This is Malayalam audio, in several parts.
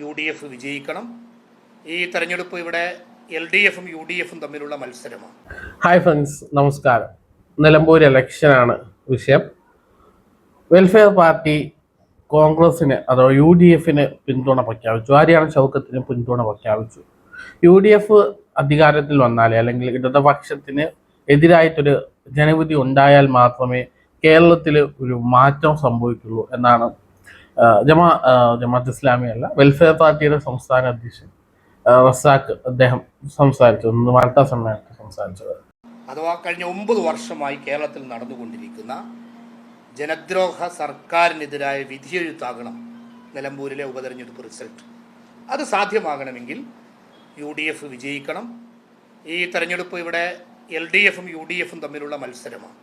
യു ഡി എഫ് വിജയിക്കണം. ഈ തെരഞ്ഞെടുപ്പ് ഇവിടെ എൽ ഡി എഫും യു ഡി എഫും തമ്മിലുള്ള മത്സരമാണ്. ഹായ് ഫ്രണ്ട്സ് നമസ്കാരം. നിലമ്പൂർ ഇലക്ഷനാണ് വിഷയം. വെൽഫെയർ പാർട്ടി കോൺഗ്രസിന് അതോ യു ഡി എഫിന് പിന്തുണ പ്രഖ്യാപിച്ചു. ആര്യാണ് ചൗക്കത്തിന് പിന്തുണ പ്രഖ്യാപിച്ചു? യു ഡി എഫ് അധികാരത്തിൽ വന്നാൽ അല്ലെങ്കിൽ ഇടതുപക്ഷത്തിന് എതിരായിട്ടൊരു ജനവിധി ഉണ്ടായാൽ മാത്രമേ കേരളത്തിൽ ഒരു മാറ്റം സംഭവിക്കുള്ളൂ എന്നാണ് ജമാ ജമാഅത്ത് ഇസ്ലാമി അല്ല വെൽഫെയർ പാർട്ടിയുടെ സംസ്ഥാന അധ്യക്ഷൻ റസാഖ് അദ്ദേഹം സംസാരിച്ചു വാർത്താ സമ്മേളനത്തിൽ സംസാരിച്ചത്. അഥവാ കഴിഞ്ഞ ഒമ്പത് വർഷമായി കേരളത്തിൽ നടന്നുകൊണ്ടിരിക്കുന്ന ജനദ്രോഹ സർക്കാരിനെതിരായ വിധിയെഴുത്താകണം നിലമ്പൂരിലെ ഉപതെരഞ്ഞെടുപ്പ് റിസൾട്ട്. അത് സാധ്യമാകണമെങ്കിൽ യു ഡി എഫ് വിജയിക്കണം. ഈ തെരഞ്ഞെടുപ്പ് ഇവിടെ എൽ ഡി എഫും യു ഡി എഫും തമ്മിലുള്ള മത്സരമാണ്.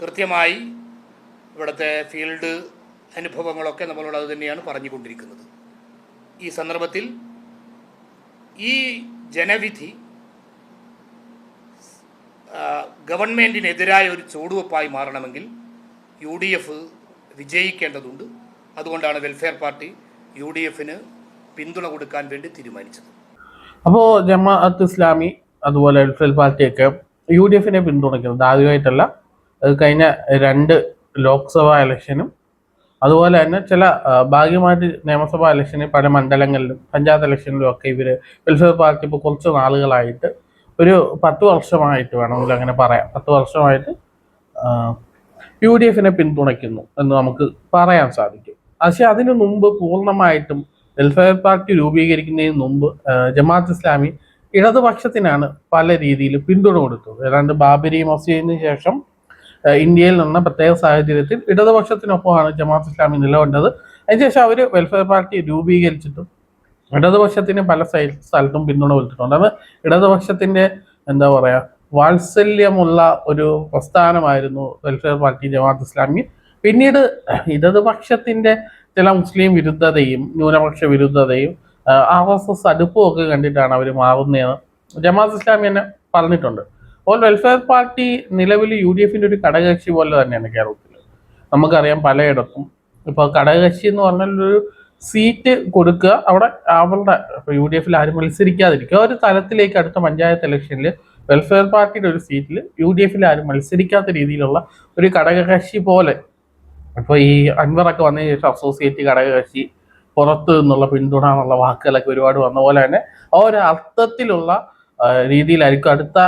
കൃത്യമായി ഇവിടുത്തെ ഫീൽഡ് അനുഭവങ്ങളൊക്കെ നമ്മളോട് അത് തന്നെയാണ് പറഞ്ഞുകൊണ്ടിരിക്കുന്നത്. ഈ സന്ദർഭത്തിൽ ഈ ജനവിധി ഗവൺമെന്റിനെതിരായ ഒരു ചുവടുവെപ്പായി മാറണമെങ്കിൽ യു ഡി എഫ് വിജയിക്കേണ്ടതുണ്ട്. അതുകൊണ്ടാണ് വെൽഫെയർ പാർട്ടി യു ഡി എഫിന് പിന്തുണ കൊടുക്കാൻ വേണ്ടി തീരുമാനിച്ചത്. അപ്പോൾ ജമാഅത്ത് ഇസ്ലാമി അതുപോലെ വെൽഫെയർ പാർട്ടിയൊക്കെ യു ഡി എഫിനെ പിന്തുണയ്ക്കുന്നത് ആദ്യമായിട്ടല്ല. അത് കഴിഞ്ഞ രണ്ട് ലോക്സഭാ ഇലക്ഷനും അതുപോലെ തന്നെ ചില ഭാഗ്യമായിട്ട് നിയമസഭാ ഇലക്ഷനിൽ പല മണ്ഡലങ്ങളിലും പഞ്ചായത്ത് ഇലക്ഷനിലും ഒക്കെ ഇവർ വെൽഫെയർ പാർട്ടി ഇപ്പോൾ കുറച്ച് നാളുകളായിട്ട് ഒരു പത്ത് വർഷമായിട്ട് വേണമെങ്കിൽ അങ്ങനെ പറയാം. പത്ത് വർഷമായിട്ട് യു ഡി എഫിനെ പിന്തുണയ്ക്കുന്നു എന്ന് നമുക്ക് പറയാൻ സാധിക്കും. പക്ഷേ അതിനു മുമ്പ് പൂർണമായിട്ടും വെൽഫെയർ പാർട്ടി രൂപീകരിക്കുന്നതിന് മുമ്പ് ജമാഅത്ത് ഇസ്ലാമി ഇടതുപക്ഷത്തിനാണ് പല രീതിയിൽ പിന്തുണ കൊടുത്തത്. ഏതാണ്ട് ബാബരി മസ്ജിദിന് ശേഷം ഇന്ത്യയിൽ നിന്ന പ്രത്യേക സാഹചര്യത്തിൽ ഇടതുപക്ഷത്തിനൊപ്പമാണ് ജമാഅത്ത് ഇസ്ലാമി നിലകൊണ്ടത്. അതിനുശേഷം അവർ വെൽഫെയർ പാർട്ടി രൂപീകരിച്ചിട്ടും ഇടതുപക്ഷത്തിന് പല സ്ഥലത്തും പിന്തുണ കൊടുത്തിട്ടുണ്ട്. അത് ഇടതുപക്ഷത്തിന്റെ എന്താ പറയാ വാത്സല്യമുള്ള ഒരു പ്രസ്ഥാനമായിരുന്നു വെൽഫെയർ പാർട്ടി ജമാഅത്ത് ഇസ്ലാമി. പിന്നീട് ഇടതുപക്ഷത്തിന്റെ ചില മുസ്ലിം വിരുദ്ധതയും ന്യൂനപക്ഷ വിരുദ്ധതയും ആർ എസ് എസ് അടുപ്പവും ഒക്കെ കണ്ടിട്ടാണ് അവർ മാറുന്നതെന്ന് ജമാഅത്ത് ഇസ്ലാമി തന്നെ പറഞ്ഞിട്ടുണ്ട്. അപ്പോൾ വെൽഫെയർ പാർട്ടി നിലവിൽ യു ഡി എഫിന്റെ ഒരു ഘടകകക്ഷി പോലെ തന്നെയാണ് കേരളത്തിൽ നമുക്കറിയാം പലയിടത്തും. ഇപ്പോൾ ഘടകകക്ഷി എന്ന് പറഞ്ഞാൽ ഒരു സീറ്റ് കൊടുക്കുക. അവിടെ അവരുടെ ഇപ്പോൾ യു ഡി എഫിൽ ആരും മത്സരിക്കാതിരിക്കുക. ഒരു തലത്തിലേക്ക് അടുത്ത പഞ്ചായത്ത് ഇലക്ഷനിൽ വെൽഫെയർ പാർട്ടിയുടെ ഒരു സീറ്റിൽ യു ഡി എഫിൽ ആരും മത്സരിക്കാത്ത രീതിയിലുള്ള ഒരു ഘടകകക്ഷി പോലെ ഇപ്പോൾ ഈ അൻവറൊക്കെ വന്നതിന് ശേഷം അസോസിയേറ്റ് ഘടകകക്ഷി പുറത്ത് നിന്നുള്ള പിന്തുണ എന്നുള്ള വാക്കുകളൊക്കെ ഒരുപാട് വന്ന പോലെ തന്നെ ആ ഒരു അർത്ഥത്തിലുള്ള രീതിയിലായിരിക്കും അടുത്ത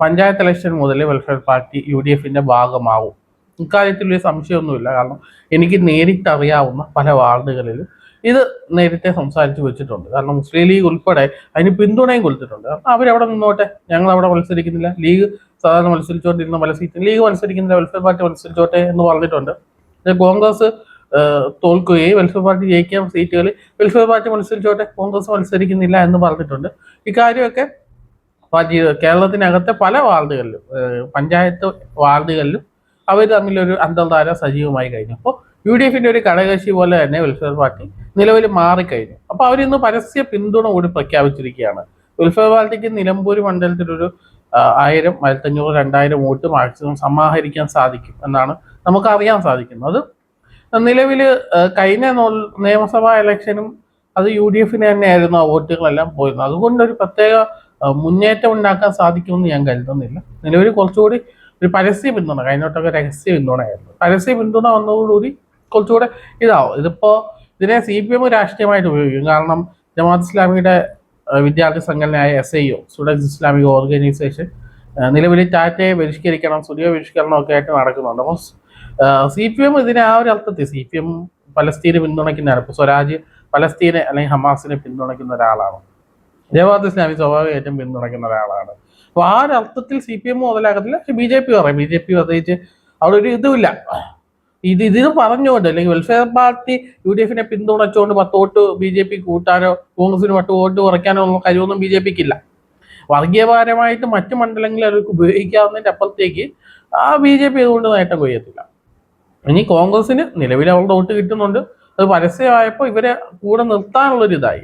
പഞ്ചായത്ത് ഇലക്ഷൻ മുതൽ വെൽഫെയർ പാർട്ടി യു ഡി എഫിന്റെ ഭാഗമാവും. ഇക്കാര്യത്തിൽ ഒരു സംശയമൊന്നുമില്ല. കാരണം എനിക്ക് നേരിട്ട് അറിയാവുന്ന പല വാർഡുകളിലും ഇത് നേരത്തെ സംസാരിച്ച് വെച്ചിട്ടുണ്ട്. കാരണം മുസ്ലിം ലീഗ് ഉൾപ്പെടെ അതിന് പിന്തുണയും കൊടുത്തിട്ടുണ്ട്. കാരണം അവരവിടെ നിന്നോട്ടെ? ഞങ്ങൾ അവിടെ മത്സരിക്കുന്നില്ല. ലീഗ് സാധാരണ മത്സരിച്ചുകൊണ്ടിരുന്ന സീറ്റും ലീഗ് മത്സരിക്കുന്നില്ല വെൽഫെയർ പാർട്ടി മത്സരിച്ചോട്ടെ എന്ന് പറഞ്ഞിട്ടുണ്ട്. കോൺഗ്രസ് തോൽക്കുകയും വെൽഫെയർ പാർട്ടി ജയിക്കാൻ സീറ്റുകളിൽ വെൽഫെയർ പാർട്ടി മത്സരിച്ചോട്ടെ കോൺഗ്രസ് മത്സരിക്കുന്നില്ല എന്ന് പറഞ്ഞിട്ടുണ്ട്. ഇക്കാര്യമൊക്കെ കേരളത്തിനകത്തെ പല വാർഡുകളിലും പഞ്ചായത്ത് വാർഡുകളിലും അവർ തമ്മിലൊരു അന്തർധാര സജീവമായി കഴിഞ്ഞു. അപ്പോൾ യു ഡി എഫിന്റെ ഒരു ഘടകകക്ഷി പോലെ തന്നെ വെൽഫെയർ പാർട്ടി നിലവിൽ മാറിക്കഴിഞ്ഞു. അപ്പോൾ അവരിന്ന് പരസ്യ പിന്തുണ കൂടി പ്രഖ്യാപിച്ചിരിക്കുകയാണ്. വെൽഫെയർ പാർട്ടിക്ക് നിലമ്പൂർ മണ്ഡലത്തിലൊരു ആയിരം ആയിരത്തഞ്ഞൂറ് രണ്ടായിരം വോട്ട് മാക്സിമം സമാഹരിക്കാൻ സാധിക്കും എന്നാണ് നമുക്ക് അറിയാൻ സാധിക്കുന്നത് നിലവിൽ കഴിഞ്ഞ നിയമസഭാ ഇലക്ഷനും അത് യു ഡി എഫിന് തന്നെയായിരുന്നു ആ വോട്ടുകളെല്ലാം പോയിരുന്നത്. അതുകൊണ്ട് ഒരു പ്രത്യേക മുന്നേറ്റം ഉണ്ടാക്കാൻ സാധിക്കുമെന്ന് ഞാൻ കരുതുന്നില്ല. നിലവിൽ കുറച്ചുകൂടി ഒരു പരസ്യ പിന്തുണ കഴിഞ്ഞോട്ടൊക്കെ രഹസ്യ പിന്തുണയായിരുന്നു. പരസ്യ പിന്തുണ വന്നതോടുകൂടി കുറച്ചുകൂടെ ഇതാവും. ഇതിപ്പോ ഇതിനെ സി പി എം രാഷ്ട്രീയമായിട്ട് ഉപയോഗിക്കും. കാരണം ജമാഅത്ത് ഇസ്ലാമിയുടെ വിദ്യാർത്ഥി സംഘടനയായ S I O students Islamic organisation നിലവിൽ ടാറ്റയെ ബഹിഷ്കരിക്കണം സ്റ്റുഡിയോ ബഹിഷ്കരണം ഒക്കെ ആയിട്ട് നടക്കുന്നുണ്ട്. അപ്പോൾ സി പി എം ഇതിനെ ആ ഒരു അർത്ഥത്തിൽ സി പി എം പലസ്തീനെ പിന്തുണയ്ക്കുന്നതാണ് ഇപ്പോൾ സ്വരാജ് പലസ്തീനെ അല്ലെങ്കിൽ ഹമാസിനെ പിന്തുണയ്ക്കുന്ന ഒരാളാണ്. ജമാഅത്ത് ഇസ്ലാമി സ്വാഭാവികമായിട്ടും പിന്തുണയ്ക്കുന്ന ഒരാളാണ്. അപ്പോൾ ആ ഒരു അർത്ഥത്തിൽ സി പി എം മുതലാകത്തില്ല പക്ഷെ ബി ജെ പി പറയും. ബി ജെ പി പ്രത്യേകിച്ച് അവിടെ ഒരു ഇതുമില്ല. ഇത് ഇതിന് പറഞ്ഞുകൊണ്ട് അല്ലെങ്കിൽ വെൽഫെയർ പാർട്ടി യു ഡി എഫിനെ പിന്തുണച്ചുകൊണ്ട് പത്ത് വോട്ട് ബി ജെ പി കൂട്ടാനോ കോൺഗ്രസിന് പത്ത് വോട്ട് കുറയ്ക്കാനോ ഉള്ള കഴിവൊന്നും ബി ജെ പിക്ക് ഇല്ല വർഗീയപരമായിട്ട് മറ്റ് മണ്ഡലങ്ങളിൽ അവർക്ക് ഉപയോഗിക്കാവുന്നതിന്റെ അപ്പുറത്തേക്ക് ആ ബി ജെ പി അതുകൊണ്ട് നേട്ടം കൊയ്യത്തില്ല. ഇനി കോൺഗ്രസിന് നിലവിൽ അവളുടെ വോട്ട് കിട്ടുന്നുണ്ട്. അത് പരസ്യമായപ്പോൾ ഇവരെ കൂടെ നിർത്താനുള്ളൊരിതായി.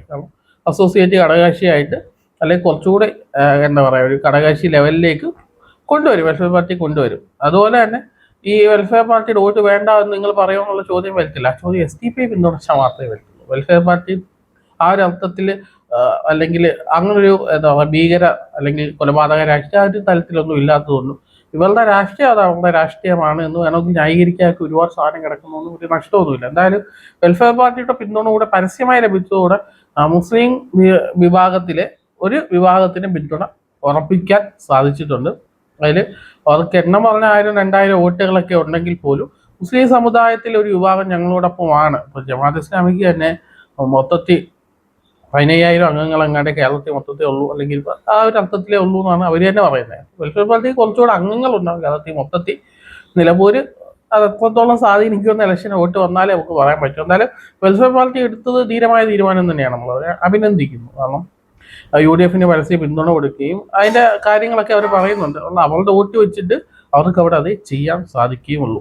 അസോസിയേറ്റ് ഘടകകക്ഷിയായിട്ട് അല്ലെങ്കിൽ കുറച്ചുകൂടി എന്താ പറയുക ഒരു ഘടകകക്ഷി ലെവലിലേക്ക് കൊണ്ടുവരും. വെൽഫെയർ പാർട്ടി കൊണ്ടുവരും. അതുപോലെ തന്നെ ഈ വെൽഫെയർ പാർട്ടിയുടെ വോട്ട് വേണ്ട എന്ന് നിങ്ങൾ പറയുമെന്നുള്ള ചോദ്യം വരത്തില്ല. ആ ചോദ്യം എസ് ഡി പി പിന്തുണച്ചാൽ മാത്രമേ വരത്തുള്ളൂ. വെൽഫെയർ പാർട്ടി ആ ഒരു അർത്ഥത്തിൽ അല്ലെങ്കിൽ അങ്ങനൊരു എന്താ പറയുക ഭീകര അല്ലെങ്കിൽ കൊലപാതക രാഷ്ട്രീയ തലത്തിലൊന്നും ഇല്ലാത്തതൊന്നും ഇവരുടെ രാഷ്ട്രീയം അത് അവരുടെ രാഷ്ട്രീയമാണ് എന്ന് വേണമെങ്കിൽ ന്യായീകരിക്കാനൊക്കെ ഒരുപാട് സാധനം കിടക്കുന്നൊന്നും ഒരു നഷ്ടമൊന്നുമില്ല. എന്തായാലും വെൽഫെയർ പാർട്ടിയുടെ പിന്തുണ കൂടെ പരസ്യമായി ലഭിച്ചതോടെ മുസ്ലിം വിഭാഗത്തിലെ ഒരു വിഭാഗത്തിന് പിന്തുണ ഉറപ്പിക്കാൻ സാധിച്ചിട്ടുണ്ട്. അതിൽ അവർക്ക് എണ്ണം പറഞ്ഞ ആയിരം രണ്ടായിരം വോട്ടുകളൊക്കെ ഉണ്ടെങ്കിൽ പോലും മുസ്ലിം സമുദായത്തിലെ ഒരു വിഭാഗം ഞങ്ങളോടൊപ്പമാണ്. ഇപ്പോൾ ജമാഅത്ത് ഇസ്ലാമിക്ക് തന്നെ മൊത്തത്തിൽ പതിനയ്യായിരം അംഗങ്ങൾ അങ്ങാണ്ട് കേരളത്തിൽ മൊത്തത്തിൽ ഉള്ളൂ. അല്ലെങ്കിൽ ആ ഒരു അർത്ഥത്തിലേ ഉള്ളൂ എന്നാണ് അവർ തന്നെ പറയുന്നത്. വെൽഫെയർ പാർട്ടിക്ക് കുറച്ചുകൂടെ അംഗങ്ങളുണ്ടാവും കേരളത്തിൽ മൊത്തത്തിൽ. നിലമ്പൂര് അത് എത്രത്തോളം സ്വാധീനിക്കുമെന്ന് ഇലക്ഷൻ വോട്ട് വന്നാലേ നമുക്ക് പറയാൻ പറ്റും. എന്നാലും വെൽഫെയർ പാർട്ടി എടുത്തത് ധീരമായ തീരുമാനം തന്നെയാണ്. നമ്മൾ അവരെ അഭിനന്ദിക്കുന്നു. കാരണം യു ഡി എഫിന് പരസ്യ പിന്തുണ കൊടുക്കുകയും അതിന്റെ കാര്യങ്ങളൊക്കെ അവർ പറയുന്നുണ്ട്. അവരുടെ വോട്ട് വെച്ചിട്ട് അവർക്ക് അവിടെ അത് ചെയ്യാൻ സാധിക്കുകയുമുള്ളൂ